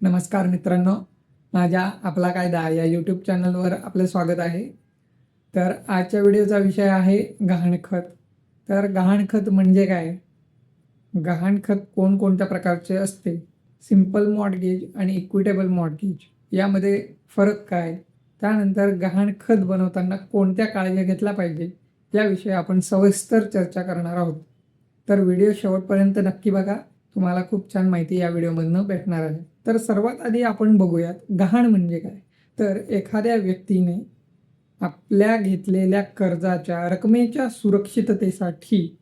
नमस्कार मित्रांनो. माझ्या आपला कायदा या यूट्यूब चॅनलवर आपलं स्वागत आहे. तर आजच्या व्हिडिओचा विषय आहे गहाणखत. तर गहाणखत म्हणजे काय? गहाणखत कोणकोणत्या प्रकारचे असते? सिंपल मॉडगेज आणि इक्विटेबल मॉडगेज यामध्ये फरक काय? त्यानंतर गहाणखत बनवताना कोणत्या काळजी घेतल्या पाहिजे? याविषयी आपण सविस्तर चर्चा करणार आहोत. तर व्हिडिओ शेवटपर्यंत नक्की बघा. तुम्हाला खूप छान माहिती या व्हिडिओमधनं भेटणार आहे. तर सर्वात आधी आपण बघूयात गहाण म्हणजे काय? तर एखाद्या व्यक्तीने आपल्या घेतलेल्या कर्जाच्या रकमेच्या सुरक्षिततेसाठी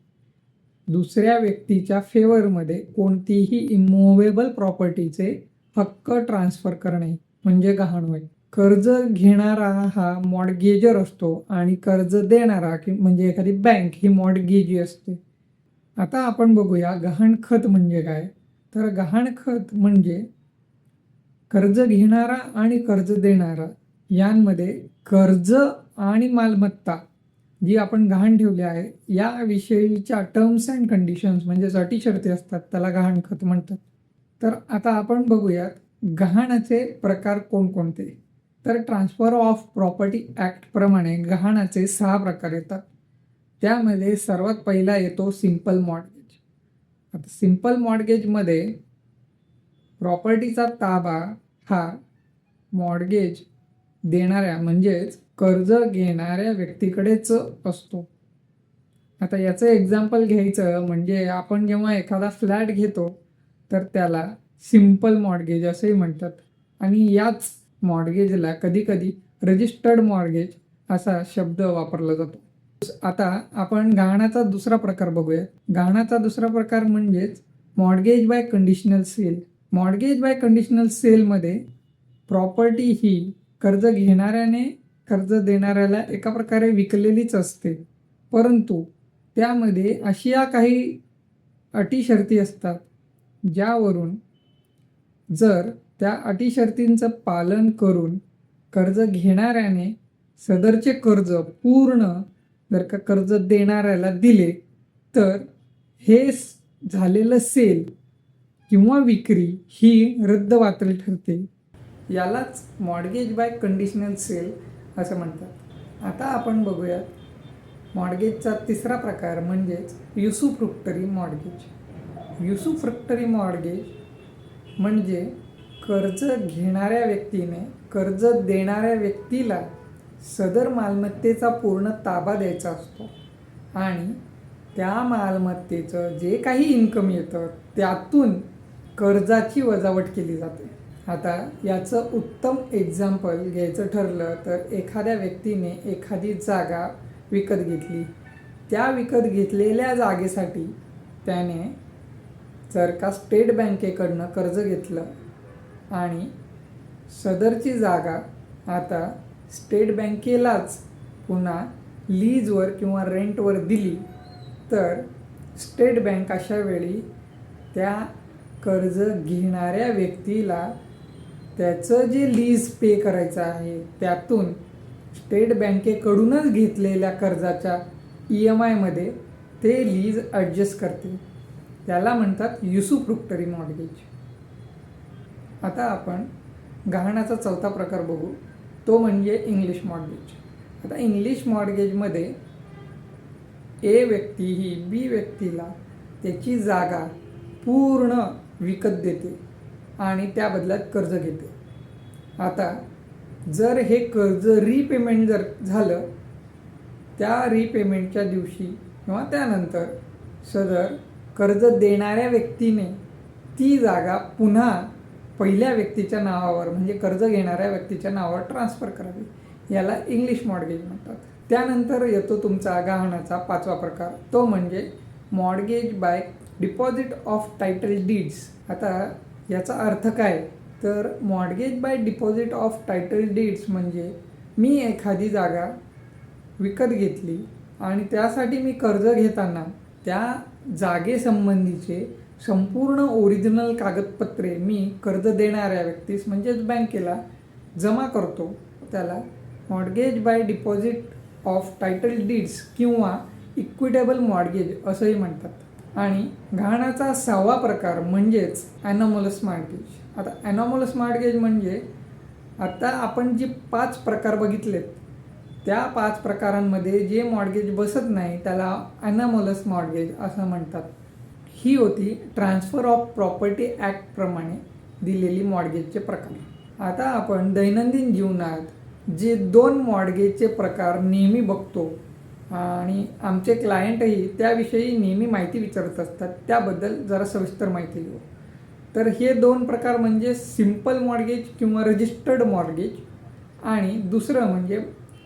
दुसऱ्या व्यक्तीच्या फेवरमध्ये कोणतीही इमोवेबल प्रॉपर्टीचे हक्क ट्रान्सफर करणे म्हणजे गहाण होय. कर्ज घेणारा हा मॉडगेजर असतो आणि कर्ज देणारा की म्हणजे एखादी बँक ही मॉडगेजी असते. आता आपण बघूया गहाणखत म्हणजे काय? तर गहाणखत म्हणजे कर्ज घेणारा आणि कर्ज देणारा यांमध्ये कर्ज आणि मालमत्ता जी आपण गहाण ठेवली आहे याविषयीच्या टर्म्स अँड कंडिशन्स म्हणजे अटी शर्ती असतात त्याला गहाणखत म्हणतात. तर आता आपण बघूयात गहाणाचे प्रकार कोणकोणते? तर ट्रान्सफर ऑफ प्रॉपर्टी ॲक्टप्रमाणे गहाणाचे सहा प्रकार येतात. त्यामध्ये सर्वात पहिला येतो सिंपल मॉडगेज आता सिंपल मॉडगेजमध्ये प्रॉपर्टीचा ताबा हा मॉडगेज देणाऱ्या म्हणजेच कर्ज घेणाऱ्या व्यक्तीकडेच असतो. आता याचं एक्झाम्पल घ्यायचं म्हणजे आपण जेव्हा एखादा फ्लॅट घेतो तर त्याला सिंपल मॉडगेज असंही म्हणतात. आणि याच मॉडगेजला कधीकधी रजिस्टर्ड मॉडगेज असा शब्द वापरला जातो. आता आपण गहाणाचा दुसरा प्रकार बघूया. गहाणाचा दुसरा प्रकार म्हणजेच mortgage by conditional sale mortgage by conditional सेलमध्ये प्रॉपर्टी ही कर्ज घेणाऱ्याने कर्ज देणाऱ्याला एका प्रकारे विकलेलीच असते. परंतु त्यामध्ये अशा काही अटी शर्ती असतात ज्यावरून जर त्या अटी शर्तींचं पालन करून कर्ज घेणाऱ्याने सदरचे कर्ज पूर्ण जर का कर्ज देणाऱ्याला दिले तर हे झालेलं सेल किंवा विक्री ही रद्द बातल ठरते. यालाच मॉडगेज बाय कंडिशनल सेल असं म्हणतात. आता आपण बघूयात मॉडगेजचा तिसरा प्रकार म्हणजेच युसुफ्रुक्टरी मॉडगेज युसुफ्रुक्टरी मॉडगेज म्हणजे कर्ज घेणाऱ्या व्यक्तीने कर्ज देणाऱ्या व्यक्तीला सदर मालमत्तेचा पूर्ण ताबा द्यायचा असतो. आणि त्या मालमत्तेचं जे काही इन्कम येतं त्यातून कर्जाची वजावट केली जाते. आता याचं उत्तम एक्झाम्पल घ्यायचं ठरलं तर एखाद्या व्यक्तीने एखादी जागा विकत घेतली. त्या विकत घेतलेल्या जागेसाठी त्याने जर का स्टेट बँकेकडनं कर्ज घेतलं आणि सदरची जागा आता स्टेट बँकेलाच पुन्हा लीजवर किंवा रेंटवर दिली तर स्टेट बँक अशा वेळी त्या कर्ज घेणाऱ्या व्यक्तीला त्याचं जे लीज पे करायचं आहे त्यातून स्टेट बँकेकडूनच घेतलेल्या कर्जाच्या ई एम आयमध्ये ते लीज ॲडजस्ट करते त्याला म्हणतात युसुफ्रुक्टरी मॉडगेज आता आपण गहाणाचा चौथा प्रकार बघू. तो म्हणजे इंग्लिश मॉडगेज आता इंग्लिश मॉडगेजमध्ये ए व्यक्ती ही बी व्यक्तीला त्याची जागा पूर्ण विकत देते आणि त्या बदल्यात कर्ज घेते. आता जर हे कर्ज रिपेमेंट जर झालं त्या रिपेमेंटच्या दिवशी किंवा त्यानंतर सदर कर्ज देणाऱ्या व्यक्तीने ती जागा पुन्हा पहिल्या व्यक्तीच्या नावावर म्हणजे कर्ज घेणाऱ्या व्यक्तीच्या नावावर ट्रान्सफर करावी. याला इंग्लिश मॉडगेज म्हणतात. त्यानंतर येतो तुमचा गहाणाचा पाचवा प्रकार. तो म्हणजे mortgage by deposit of title deeds आता याचा अर्थ काय? तर mortgage by deposit of title deeds म्हणजे मी एखादी जागा विकत घेतली आणि त्यासाठी मी कर्ज घेताना त्या जागेसंबंधीचे संपूर्ण ओरिजिनल कागदपत्रे मी कर्ज देणाऱ्या व्यक्तीस म्हणजेच बँकेला जमा करतो. त्याला mortgage by deposit of title deeds किंवा इक्विटेबल मॉडगेज असंही म्हणतात. आणि घाणाचा सहावा प्रकार म्हणजेच ॲनॉमोलस मार्टगेज आता ॲनॉमोलस मार्टगेज म्हणजे आता आपण जे पाच प्रकार बघितलेत त्या पाच प्रकारांमध्ये जे मॉडगेज बसत नाही त्याला ॲनामोलस मॉडगेज असं म्हणतात. ही होती ट्रान्सफर ऑफ प्रॉपर्टी ॲक्टप्रमाणे दिलेली मॉडगेजचे प्रकार. आता आपण दैनंदिन जीवनात जे दोन मॉडगेजचे प्रकार नेहमी बघतो आणि आमचे क्लायंटही त्याविषयी नेहमी माहिती विचारत असतात. त्याबद्दल जरा सविस्तर माहिती घेऊ तर हे दोन प्रकार म्हणजे सिंपल मॉर्गेज किंवा रजिस्टर्ड मॉर्गेज आणि दुसरं म्हणजे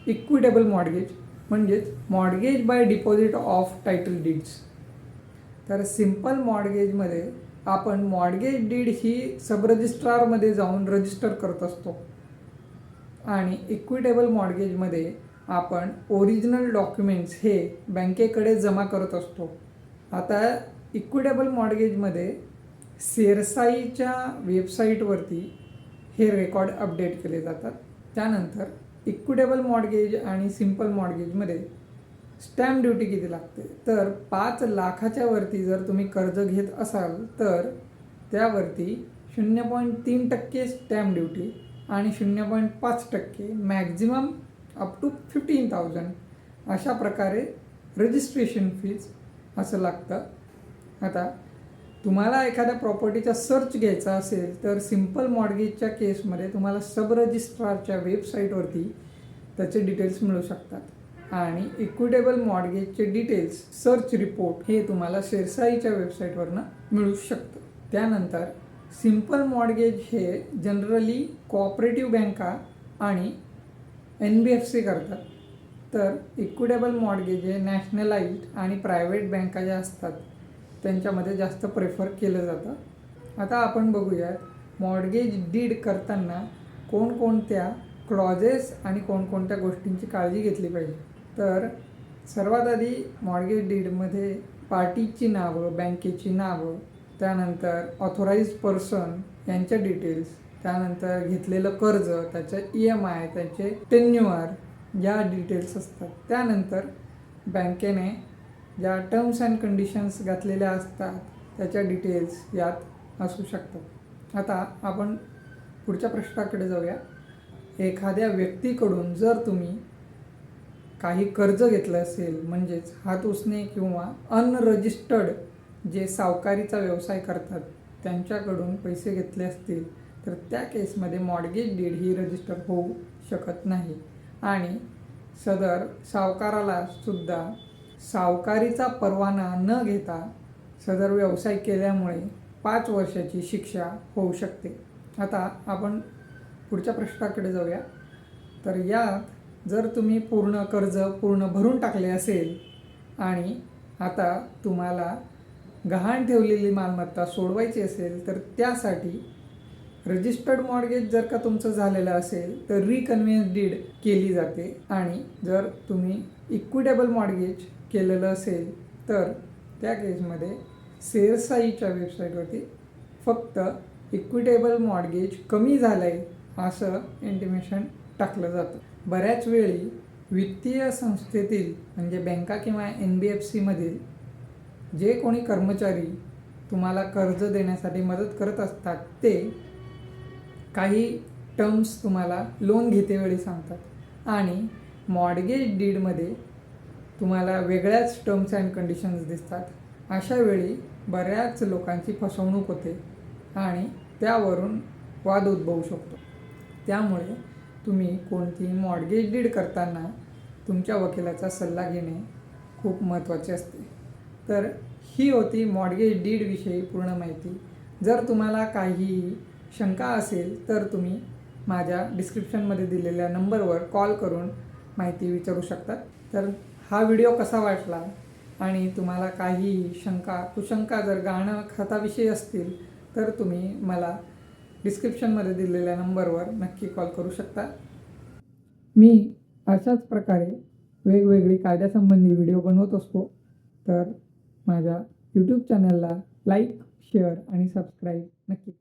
इक्विटेबल मॉर्गेज म्हणजेच mortgage by deposit of title deeds तर सिंपल मॉर्गेजमध्ये आपण मॉर्गेज डीड ही सब रजिस्ट्रारमध्ये जाऊन रजिस्टर करत असतो. आणि इक्विटेबल मॉर्गेजमध्ये आपण ओरिजिनल डॉक्युमेंट्स हे बँकेकडे जमा करत असतो. आता इक्विटेबल मॉडगेजमध्ये सेरसाईच्या वेबसाईटवरती हे रेकॉर्ड अपडेट केले जातात. त्यानंतर इक्विटेबल मॉडगेज आणि सिंपल मॉडगेजमध्ये स्टॅम्प ड्युटी किती लागते? तर पाच लाखाच्या वरती जर तुम्ही कर्ज घेत असाल तर त्यावरती शून्य पॉईंट तीन टक्के स्टॅम्प ड्युटी आणि शून्य पॉईंट पाच टक्के maximum up to fifteen thousand अशा प्रकारे रजिस्ट्रेशन फीज असं लागतं. आता तुम्हाला एखाद्या प्रॉपर्टीचा सर्च घ्यायचा असेल तर सिंपल मॉडगेजच्या केसमध्ये तुम्हाला सब रजिस्ट्रारच्या वेबसाईटवरती त्याचे डिटेल्स मिळू शकतात. आणि इक्विटेबल मॉडगेजचे डिटेल्स सर्च रिपोर्ट हे तुम्हाला शेरसाईच्या वेबसाईटवरनं मिळू शकतं. त्यानंतर सिंपल मॉडगेज हे जनरली कोऑपरेटिव्ह बँका आणि एन बी एफ सी करतात. तर इक्विटेबल मॉडगेज हे नॅशनलाइज्ड आणि प्रायव्हेट बँका ज्या असतात त्यांच्यामध्ये जास्त प्रेफर केलं जातं. आता आपण बघूयात मॉडगेज डीड करताना कोणकोणत्या क्लॉजेस आणि कोणकोणत्या गोष्टींची काळजी घेतली पाहिजे? तर सर्वात आधी मॉडगेज डीडमध्ये पार्टीची नावं बँकेची नावं त्यानंतर ऑथोराईज पर्सन यांच्या डिटेल्स त्यानंतर घेतलेलं कर्ज त्याचं ई एम आय त्याचे टेन्युअर या डिटेल्स असतात. त्यानंतर बँकेने ज्या टर्म्स अँड कंडिशन्स घातलेल्या असतात त्याच्या डिटेल्स यात असू शकतात. आता आपण पुढच्या प्रश्नाकडे जाऊया. एखाद्या व्यक्तीकडून जर तुम्ही काही कर्ज घेतलं असेल म्हणजेच हात उसने किंवा अनरजिस्टर्ड जे सावकारीचा व्यवसाय करतात त्यांच्याकडून पैसे घेतले असतील तर त्या केसमध्ये मॉडगेज डीड ही रजिस्टर होऊ शकत नाही. आणि सदर सावकाराला सुद्धा सावकारीचा परवाना न घेता सदर व्यवसाय केल्यामुळे पाच वर्षाची शिक्षा होऊ शकते. आता आपण पुढच्या प्रश्नाकडे जाऊया. तर यात जर तुम्ही पूर्ण कर्ज पूर्ण भरून टाकले असेल आणि आता तुम्हाला गहाण ठेवलेली मालमत्ता सोडवायची असेल तर त्यासाठी रजिस्टर्ड मॉर्गेज जर का तुमचं झालेलं असेल तर रिकन्व्हिन्स डीड केली जाते. आणि जर तुम्ही इक्विटेबल मॉर्गेज केलेलं असेल तर त्या केसमध्ये सेरसाईच्या वेबसाईटवरती फक्त इक्विटेबल मॉर्गेज कमी झालं आहे असं इंटिमेशन टाकलं जातं. बऱ्याच वेळी वित्तीय संस्थेतील म्हणजे बँका किंवा एन बी एफ सीमधील जे कोणी कर्मचारी तुम्हाला कर्ज देण्यासाठी मदत करत असतात ते काही टर्म्स तुम्हाला लोन घेतेवेळी सांगतात. आणि मॉडगेज डीडमध्ये तुम्हाला वेगळ्याच टर्म्स अँड कंडिशन्स दिसतात. अशा वेळी बऱ्याच लोकांची फसवणूक होते आणि त्यावरून वाद उद्भवू शकतो. त्यामुळे तुम्ही कोणतीही मॉडगेज डीड करताना तुमच्या वकिलाचा सल्ला घेणे खूप महत्त्वाचे असते. तर ही होती मॉडगेज डीडविषयी पूर्ण माहिती. जर तुम्हाला काही शंका असेल तर तुम्ही माझ्या डिस्क्रिप्शनमध्ये दिलेल्या नंबरवर कॉल करून माहिती विचारू शकता. तर हा व्हिडिओ कसा वाटला आणि तुम्हाला काही शंका कुशंका जर गाणं खताविषयी असतील तर तुम्ही मला डिस्क्रिप्शनमध्ये दिलेल्या नंबरवर नक्की कॉल करू शकता. मी अशाच प्रकारे वेगवेगळी कायद्यासंबंधी व्हिडिओ बनवत असतो. तर माझ्या यूट्यूब चॅनलला लाईक शेअर आणि सबस्क्राईब नक्की